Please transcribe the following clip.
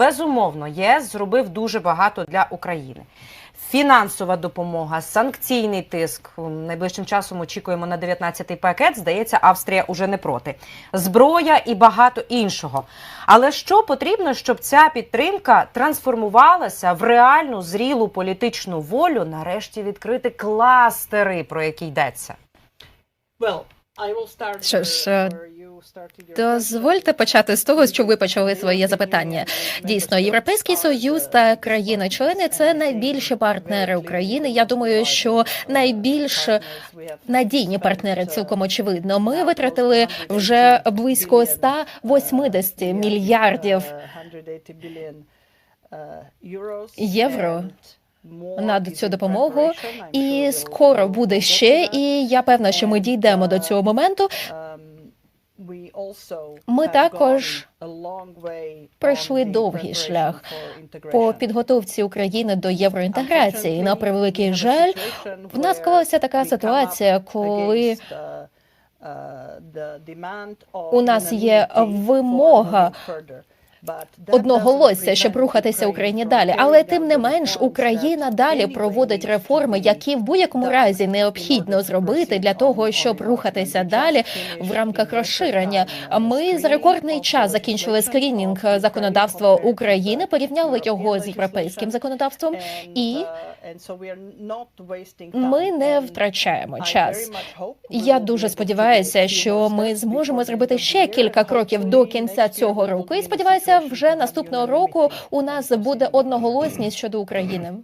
безумовно ЄС зробив дуже багато для України. Фінансова допомога, санкційний тиск. Найближчим часом очікуємо на 19-й пакет. Здається, Австрія уже не проти. Зброя і багато іншого. Але що потрібно, щоб ця підтримка трансформувалася в реальну зрілу політичну волю, нарешті відкрити кластери, про які йдеться? Що ж, Дозвольте почати з того, що ви почали своє запитання. Дійсно, європейський союз та країни-члени це найбільші партнери України. Я думаю, що найбільш надійні партнери цілком очевидно. Ми витратили вже близько 180 мільярдів євро на цю допомогу, і скоро буде ще. І я певна, що ми дійдемо до цього моменту. Ми також пройшли довгий шлях по підготовці України до євроінтеграції. На превеликий жаль, в нас склалася така ситуація, коли у нас є вимога одноголосся, щоб рухатися Україні далі. Але тим не менш Україна далі проводить реформи, які в будь-якому разі необхідно зробити для того, щоб рухатися далі в рамках розширення. Ми за рекордний час закінчили скрінінг законодавства України, порівняли його з європейським законодавством, і ми не втрачаємо час. Я дуже сподіваюся, що ми зможемо зробити ще кілька кроків до кінця цього року. І сподіваюся, вже наступного року у нас буде одноголосність щодо України.